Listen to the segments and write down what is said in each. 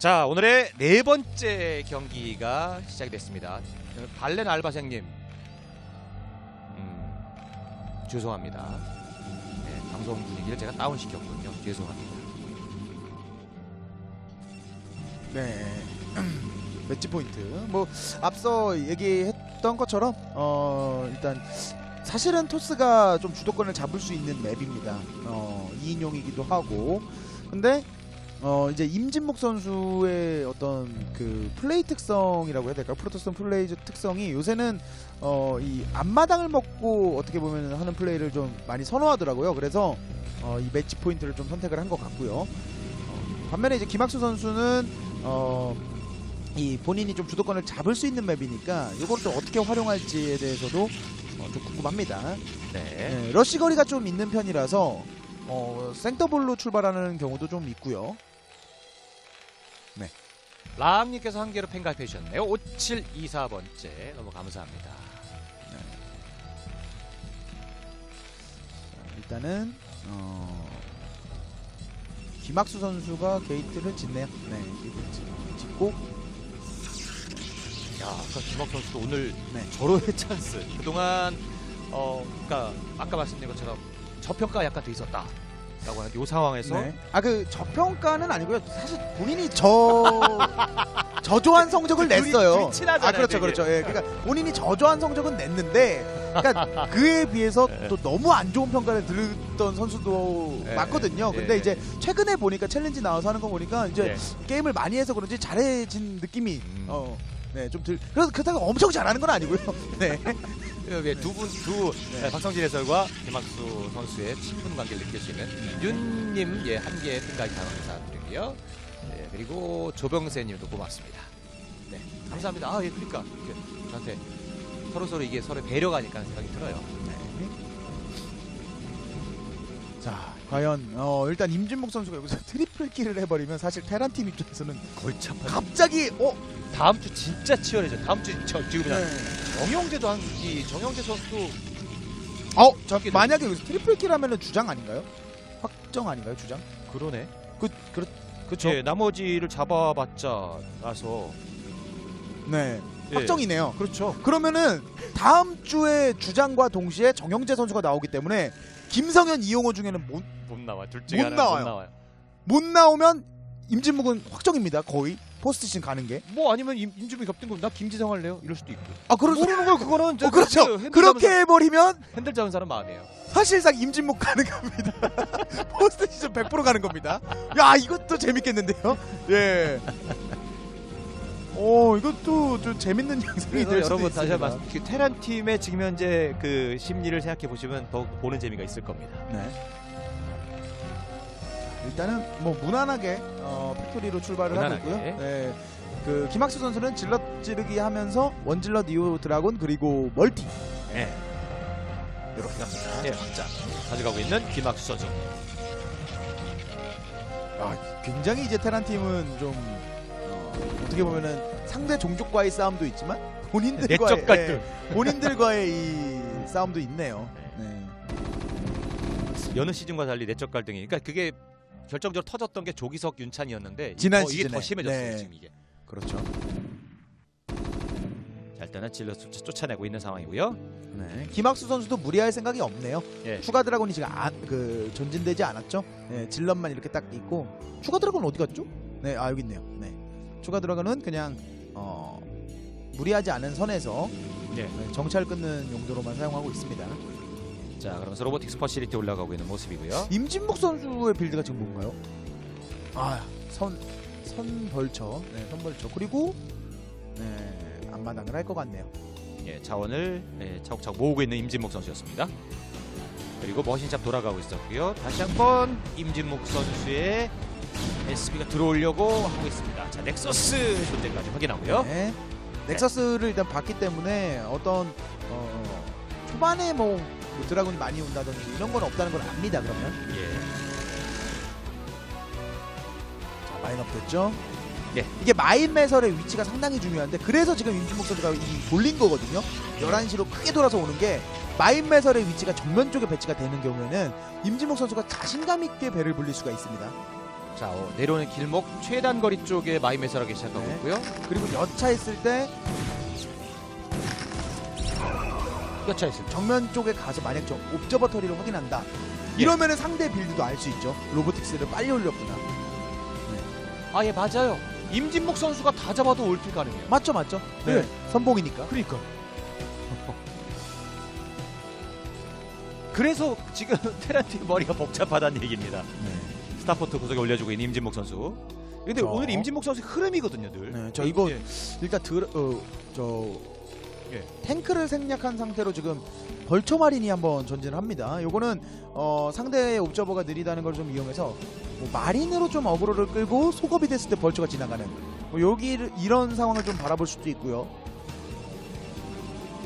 자 오늘의 네 번째 경기가 시작이 됐습니다. 발렌 알바생님, 음, 죄송합니다. 네, 방송 분위기를 제가 다운 시켰군요. 죄송합니다. 네. 매치 포인트. 뭐 앞서 얘기했던 것처럼 어 일단 사실은 토스가 좀 주도권을 잡을 수 있는 맵입니다. 어 2인용이기도 하고. 근데 어 이제 임진목 선수의 어떤 그 플레이 특성이라고 해야 될까요? 프로토스 플레이 특성이 요새는 어 이 앞마당을 먹고 어떻게 보면 하는 플레이를 좀 많이 선호하더라고요. 그래서 어 이 매치 포인트를 좀 선택을 한 것 같고요. 어, 반면에 이제 김학수 선수는 어, 이 본인이 좀 주도권을 잡을 수 있는 맵이니까 이걸 좀 어떻게 활용할지에 대해서도 어, 좀 궁금합니다. 네. 네, 러시 거리가 좀 있는 편이라서 어, 생더블로 출발하는 경우도 좀 있고요. 람님께서 한 개로 팬가입해 주셨네요. 5724번째 너무 감사합니다. 자, 일단은 어, 김학수 선수가 게이트를 짓네요. 네, 게이트를 짓- 짓고 야, 아까 김학 선수도 오늘 네. 절호의 찬스. 그동안 어, 그러니까 아까 말씀드린 것처럼 저평가 약간 돼 있었다. 라고 하는 이 상황에서 네. 아그 저평가는 아니고요. 사실 본인이 저 저조한 성적을 둘이- 냈어요. 둘이 친하잖아요, 아 그렇죠, 되게. 그렇죠. 예, 그러니까 본인이 저조한 성적은 냈는데, 그러니까 그에 비해서 네. 또 너무 안 좋은 평가를 들었던 선수도 네. 맞거든요. 근데 네. 이제 최근에 보니까 챌린지 나와서 하는 거 보니까 이제 네. 게임을 많이 해서 그런지 잘해진 느낌이 음. 어. 네, 좀 들. 그래서 그렇다고 엄청 잘하는 건 아니고요. 네. 두분두 네. 박성진 해설과 김학수 선수의 친분 관계를 느낄 수 있는 윤님 예, 한 개의 팬가입 감사드리고요. 네, 그리고 조병세님도 고맙습니다. 네, 감사합니다. 아, 예, 그러니까 이렇게 저한테 서로 서로 이게 서로 배려가니까 생각이 들어요. 네. 자, 과연 어, 일단 임진목 선수가 여기서 트리플 킬을 해버리면 사실 테란 팀 입장에서는 골참. 갑자기 어, 다음 주 진짜 치열해져. 다음 주 저, 지금 그냥 네. 정영재도 한이 정영재 선수도 어, 자, 저기도- 만약에 여기서 트리플 킬 하면은 주장 아닌가요? 확정 아닌가요, 주장? 그러네. 그, 그, 그쵸? 예, 나머지를 잡아봤자 나서 네, 예. 확정이네요. 그렇죠. 그러면은 다음 주에 주장과 동시에 정영재 선수가 나오기 때문에 김성현, 이용호 중에는 못, 못 나와. 둘 중에 못 하나 나와요. 못 나와요. 못 나오면 임진묵은 확정입니다. 거의 포스트 시즌 가는 게. 뭐 아니면 임, 임주비 겹든 거나 김지성 할래요? 이럴 수도 있고. 아, 그럴 수, 모르는 걸 그거는 저- 어, 그렇죠. 그 핸들 그렇게 잡은 해버리면 핸들 잡은 사람 마음이에요. 사실상 임진묵 가는 겁니다. 포스트 시즌 100% 가는 겁니다. 야, 이것도 재밌겠는데요? 예. 오, 이것도 좀 재밌는 영상이 될 수도 여러분 다시 있습니다. 한번 그 테란 팀의 지금 현재 그 심리를 생각해 보시면 더 보는 재미가 있을 겁니다. 네. 일단은 뭐 무난하게 어, 팩토리로 출발을 무난하게. 하고 있고요. 네. 그 김학수 선수는 질럿 찌르기 하면서 원질럿 이오 드라곤 그리고 멀티. 네. 이렇게 갑니다. 네, 확장 가져가고 있는 김학수 선수. 아, 굉장히 이제 테란 팀은 좀 어, 어떻게 보면은 상대 종족과의 싸움도 있지만 본인들과의. 예, 본인들과의 이 싸움도 있네요. 네. 여느 시즌과 달리 내적 갈등이. 그러니까 그게 결정적으로 터졌던 게 조기석 윤찬이었는데 지난 더, 이게 시즌에. 더 심해졌어요 네. 지금 이게. 그렇죠. 자, 일단은 질러 쫓- 쫓아내고 있는 상황이고요. 네. 김학수 선수도 무리할 생각이 없네요. 예. 추가 드라곤이 지금 안, 그 존진되지 않았죠? 네, 질럿만 이렇게 딱 있고 추가 드라곤 어디 갔죠? 네, 아 여기 있네요. 네, 추가 드라곤은 그냥 어, 무리하지 않은 선에서 예. 네, 정찰 끊는 용도로만 사용하고 있습니다. 자, 그러면서 로보틱스 퍼시리티 올라가고 있는 모습이고요. 임진묵 선수의 빌드가 지금 뭔가요? 아, 선, 선벌처, 네, 선벌처 그리고 네, 앞마당을 할 것 같네요. 예, 자원을 예, 차곡차곡 모으고 있는 임진목 선수였습니다. 그리고 머신샵 돌아가고 있었고요. 다시 한번 임진목 선수의 SB가 들어오려고 하고 있습니다. 자, 넥서스 존재까지 확인하고요. 네. 넥서스를 일단 봤기 때문에 어떤 어, 초반에 뭐, 뭐 드라군이 많이 온다든지 이런 건 없다는 걸 압니다. 그러면 예. 자, 마인업 됐죠? 예. 이게 마인 매설의 위치가 상당히 중요한데 그래서 지금 임진목 선수가 이 돌린 거거든요. 11시로 크게 돌아서 오는 게 마인 매설의 위치가 정면 쪽에 배치가 되는 경우에는 임진목 선수가 자신감 있게 배를 불릴 수가 있습니다. 자 어, 내려오는 길목 최단 거리 쪽에 마이메스하기 시작하고 네. 있고요. 그리고 여차했을 때 있을 때. 정면 쪽에 가서 만약 저 옵저버터리를 확인한다. 이러면은 상대 빌드도 알 수 있죠. 로보틱스를 빨리 올렸구나. 아 예 맞아요. 임진목 선수가 다 잡아도 올킬 가능해요. 맞죠, 맞죠? 네. 선봉이니까. 그러니까. 그래서 지금 테란트의 머리가 복잡하다는 얘기입니다. 네. 스타포트 구석에 올려주고 있는 임진목 선수. 근데 저- 오늘 임진목 선수의 흐름이거든요, 늘. 네, 저 이거 예. 일단 들, 어, 저 예. 탱크를 생략한 상태로 지금 벌처 마린이 한번 전진을 합니다. 요거는 어, 상대의 옵저버가 느리다는 걸 좀 이용해서 뭐 마린으로 좀 어그로를 끌고 소급이 됐을 때 벌처가 지나가는 뭐 여기 이런 상황을 좀 바라볼 수도 있고요.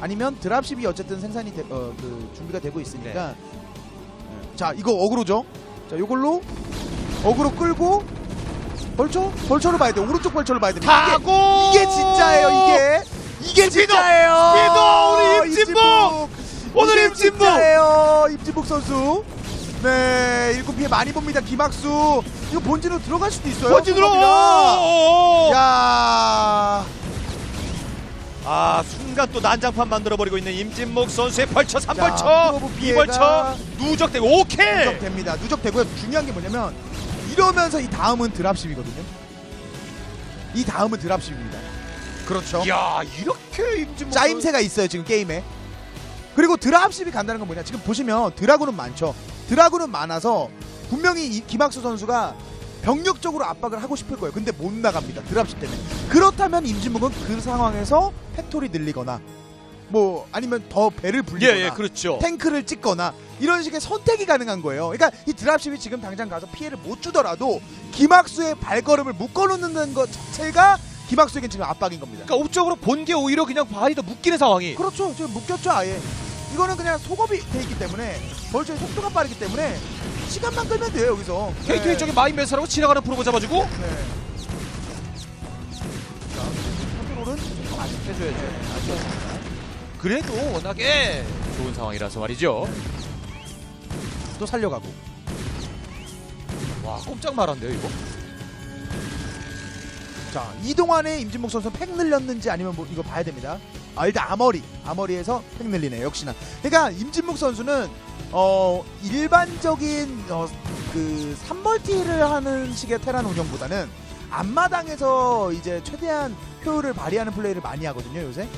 아니면 드랍십이 어쨌든 생산이 되, 어, 그 준비가 되고 있으니까 네. 자 이거 어그로죠. 자 요걸로 어그로 끌고 벌처 벌처를 봐야 돼. 오른쪽 벌처를 봐야 됩니다. 이게- 이게 진짜예요 이게 이게 진짜예요 스피드! 우리 임진묵! 오늘 이게 임진묵! 진짜예요 임진묵 선수 네 일곱 피해 많이 봅니다 김학수 이거 본진으로 들어갈 수도 있어요 본진으로! 성공입니다. 오! 야 아 순간 또 난장판 만들어버리고 있는 임진목 선수의 벌처 자, 3벌처 프로브 피해가 2벌처 누적되고 오케이 누적됩니다 누적되고요 중요한 게 뭐냐면 이러면서 이 다음은 드랍십이거든요 이 다음은 드랍십입니다 그렇죠. 야 이렇게 임진목 짜임새가 있어요 지금 게임에. 그리고 드랍십이 간다는 건 뭐냐? 지금 보시면 드라군은 많죠. 드라군은 많아서 분명히 이 김학수 선수가 병력적으로 압박을 하고 싶을 거예요. 근데 못 나갑니다 드랍십 때문에. 그렇다면 임진묵은 그 상황에서 팩토리 늘리거나 뭐 아니면 더 배를 불리거나 예 예 그렇죠. 탱크를 찍거나 이런 식의 선택이 가능한 거예요. 그러니까 이 드랍십이 지금 당장 가서 피해를 못 주더라도 김학수의 발걸음을 묶어놓는 것 자체가 김학수에겐 지금 압박인 겁니다. 그러니까 옵적으로 본 게 오히려 그냥 발이 더 묶이는 상황이. 그렇죠. 지금 묶였죠 아예. 이거는 그냥 속업이 돼 있기 때문에 벌초의 속도가 빠르기 때문에 시간만 끌면 돼요 여기서. KT 네. 쪽에 마이메스라고 지나가는 프로보 잡아주고 네. 자, 컨트롤은 아직 해줘야죠. 그래도 워낙에 좋은 상황이라서 말이죠. 또 살려가고. 와 꼼짝 말한데요 이거. 자 이동안에 임진목 선수 팩 늘렸는지 아니면 뭐 이거 봐야 됩니다. 아 일단 아머리 아머리에서 팩 늘리네 역시나. 그러니까 임진목 선수는 어 일반적인 어, 그 3멀티를 하는 식의 테란 운영보다는 앞마당에서 이제 최대한 효율을 발휘하는 플레이를 많이 하거든요 요새.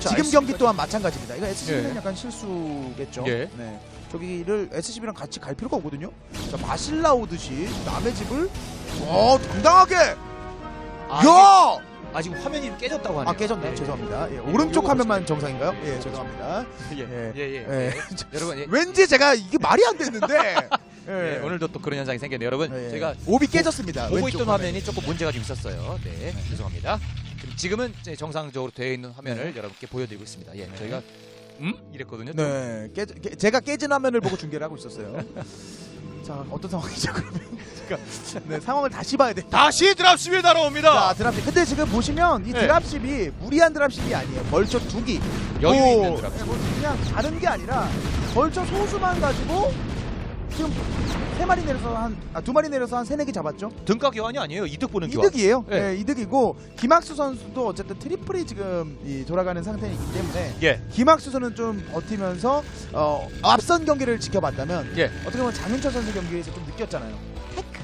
자, 지금 경기 또한 마찬가지입니다. 이거 SCB는 예. 약간 실수겠죠. 예. 네. 저기를 SCB랑 같이 갈 필요가 없거든요. 자 마실라 오듯이 남의 집을 어 당당하게 아, 야! 아 지금 화면이 깨졌다고 하네요. 아 깨졌네 요. 예. 죄송합니다. 예, 요거 오른쪽 보세요. 화면만 정상인가요? 예, 죄송합니다. 예예예. 예, 예, 예. 예. 여러분 예. 왠지 제가 이게 말이 안 됐는데. 예, 예. 오늘도 또 그런 현상이 생겼네요, 여러분. 예. 제가 오비 깨졌습니다. 보고 왼쪽 있던 화면이. 화면이 조금 문제가 좀 있었어요. 네, 죄송합니다. 지금- 지금은 이제 정상적으로 되어 있는 화면을 여러분께 보여드리고 있습니다. 예, 저희가 음 이랬거든요. 좀. 네, 깨, 깨, 제가 깨진 화면을 보고 중계를 하고 있었어요. 자, 어떤 상황이죠 그러면? 제가 네, 상황을 다시 봐야 돼. 다시 드랍십이 자, 날아옵니다 드랍십. 근데 지금 보시면 이 네. 드랍십이 무리한 드랍십이 아니에요. 벌처 두 기. 여유 뭐, 있는 드랍. 네, 뭐 그냥 다른 게 아니라 벌처 소수만 가지고 지금 세 마리 내려서 한 아, 두 마리 내려서 한 세네 개 잡았죠. 등가 교환이 아니에요. 이득 보는 교환. 이득이에요. 네. 네. 이득이고 김학수 선수도 어쨌든 트리플이 지금 이 돌아가는 상태이기 때문에 예. 김학수 선수는 좀 버티면서 어, 앞선 경기를 지켜봤다면 예. 어떻게 보면 장윤철 선수 경기에서 좀 느꼈잖아요.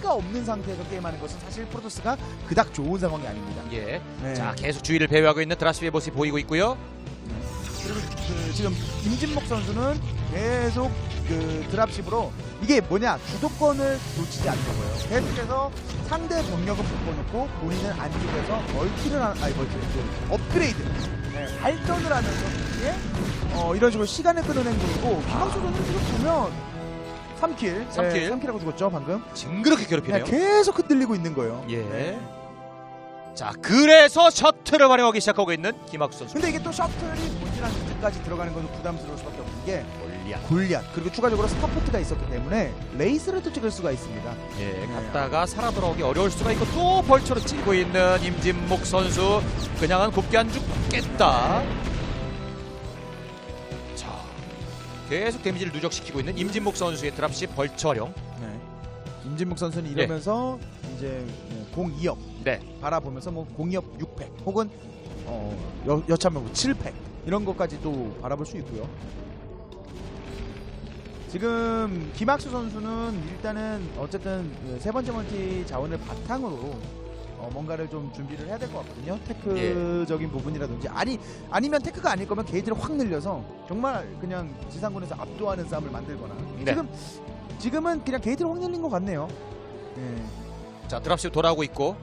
테크가 없는 상태에서 게임하는 것은 사실 프로토스가 그닥 좋은 상황이 아닙니다. 예. 네. 자, 계속 주의를 배회하고 있는 드라시비의 모습이 보이고 있고요. 그리고 그 지금 임진목 선수는 계속 그 드랍십으로 이게 뭐냐 주도권을 놓치지 않는 거예요. 계속해서 상대 병력은 묶어놓고 본인은 안쪽에서 멀티를 하, 아니 멀티 그 업그레이드 네, 발전을 하면서 이게 어, 이런 식으로 시간을 끄는 행동이고 김학수 선수 지금 보면 3킬 삼 킬. 3킬하고 죽었죠 방금 징그럽게 괴롭히네요. 계속 흔들리고 있는 거예요. 예. 네. 자, 그래서 셔틀을 활용하기 시작하고 있는 김학수 선수. 근데 이게 또 셔틀이 본진한 위쪽까지 들어가는 것은 부담스러울 수밖에 없는 게 골리앗. 골리앗 그리고 추가적으로 스타포트가 있었기 때문에 레이스를 또 찍을 수가 있습니다. 예, 갔다가 살아 돌아오기 어려울 수가 있고 또 벌처로 찌고 있는 임진목 선수 그냥은 곱게 안 죽겠다. 계속 데미지를 누적시키고 있는 임진목 선수의 드랍시 벌처 활용. 네. 임진묵 선수는 이러면서 이제 뭐 02업 네. 바라보면서 뭐 02업 6팩 혹은 어, 여, 여차하면 뭐 7팩 이런 것까지 또 바라볼 수 있고요. 지금 김학수 선수는 일단은 어쨌든 그세 번째 멀티 자원을 바탕으로 어, 뭔가를 좀 준비를 해야 될 것 같거든요. 테크적인 부분이라든지 아니 아니면 테크가 아닐 거면 게이트를 확 늘려서 정말 그냥 지상군에서 압도하는 싸움을 만들거나 네. 지금 지금은 그냥 게이트를 확 늘린 것 같네요. 예. 자 드랍십 돌아오고 있고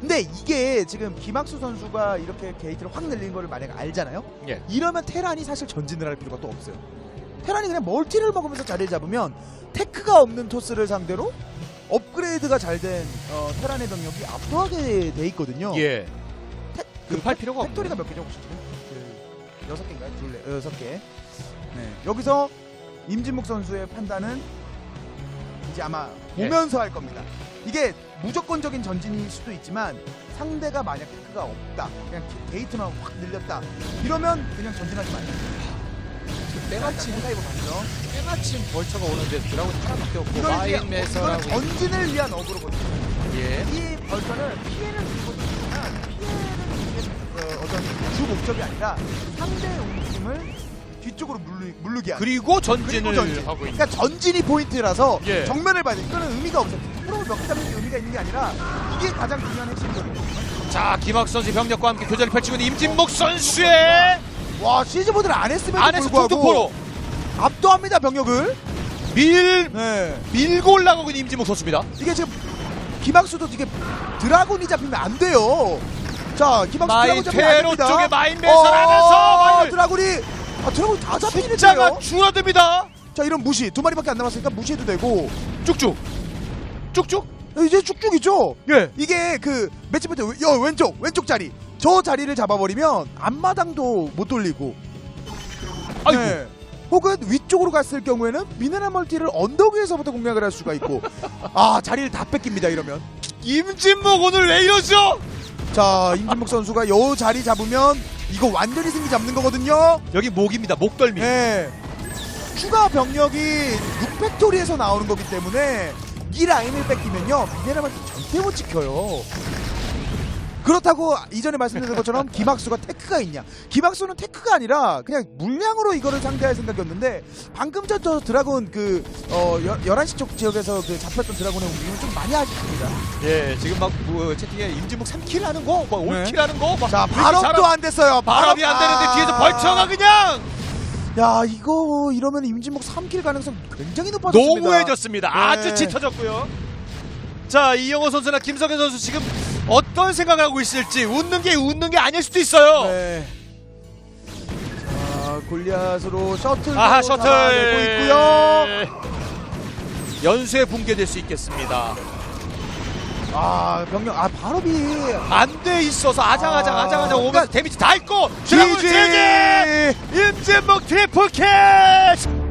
근데 이게 지금 김학수 선수가 이렇게 게이트를 확 늘린 거를 만약 알잖아요. 예. 이러면 테란이 사실 전진을 할 필요가 또 없어요. 테란이 그냥 멀티를 먹으면서 자리를 잡으면 테크가 없는 토스를 상대로 업그레이드가 잘된 어, 테란의 병력이 압도하게 돼 있거든요. 예. 테- 급할 필요가 없네. 팩토리가 몇 개죠 혹시? 그 여섯 개인가요? 둘, 네, 여섯 개. 네. 여기서 임진묵 선수의 판단은 이제 아마 예. 보면서 할 겁니다. 이게 무조건적인 전진일 수도 있지만 상대가 만약 테크가 없다, 그냥 게- 게이트만 확 늘렸다, 이러면 그냥 전진하지 말자. 때마침 생각해 보면서 때마침 벌처가 오는데 드라곤 하나밖에 없고 이걸 이제 마인 이거는 매서라고 전진을 위한 어그로거든요. 예. 이 벌처는 피해를 주고 있지만 피해는 이게 어, 어떤 주 목적이 아니라 상대의 움직임을 뒤쪽으로 물르, 물르게 하는. 그리고 전진을 그리고 전진. 하고 있는 그러니까 전진이 포인트라서 예. 정면을 봐야 돼. 이거는 의미가 없어. 프로를 몇개 잡는 게 의미가 있는 게 아니라 이게 가장 중요한 핵심이거든요. 자 김학수 선수 병력과 함께 교전을 펼치고 있는 임진목 선수의 와 시즈보드를 안 했음에도 안에서 불구하고 툭툭포로 압도합니다 병력을. 밀 네. 밀고 올라가고 있는 임진목 선수입니다. 이게 지금 김학수도 이게 드라곤이 잡히면 안 돼요. 자 김학수 마인 드라곤 잡히면 안 됩니다. 쪽에 마인 매설 하면서 어, 마인을 드라곤이 아 드라곤 다 잡히는데요. 줄어듭니다. 자 이런 무시 두 마리밖에 안 남았으니까 무시해도 되고 쭉쭉 쭉쭉 이제 쭉쭉이죠. 예. 이게 그여 왼쪽 왼쪽 자리 저 자리를 잡아버리면 앞마당도 못 돌리고 아이고 네. 혹은 위쪽으로 갔을 경우에는 미네랄 멀티를 언덕 위에서부터 공략을 할 수가 있고 아 자리를 다 뺏깁니다 이러면 임진목 오늘 왜 이러죠? 자 임진묵 선수가 요 자리 잡으면 이거 완전히 승기 잡는 거거든요 여기 목입니다. 목덜미. 네. 추가 병력이 6팩토리에서 나오는 거기 때문에 이 라인을 뺏기면요 미네랄 멀티 절대 못 지켜요 그렇다고 이전에 말씀드린 것처럼 김학수가 테크가 있냐 김학수는 테크가 아니라 그냥 물량으로 이거를 상대할 생각이었는데 방금 전 저 드라곤 그 어, 11시 쪽 지역에서 그 잡혔던 드라곤의 움직임은 좀 많이 아쉽습니다 예, 지금 막 뭐, 채팅에 임진목 3킬 하는 거, 막 네. 5킬 하는 거, 막 자 발업도 안 됐어요 발업이 안 되는데 아. 뒤에서 벌쳐가 그냥 야 이거 이러면 임진목 3킬 가능성 굉장히 높아졌습니다 노무해졌습니다. 네. 아주 짙어졌고요. 자, 이영호 선수나 김성현 선수 지금 어떤 생각을 하고 있을지 웃는 게 웃는 게 아닐 수도 있어요. 네. 자, 골리앗으로 셔틀 아하, 셔틀 내고 있고요. 연쇄 붕괴될 수 있겠습니다. 아, 병력 아, 발업이 안돼 있어서 아장아장 아, 아장아장 오면서 그러니까 데미지 다 있고 드라군 GG! 제제 임진목 트리플 캐치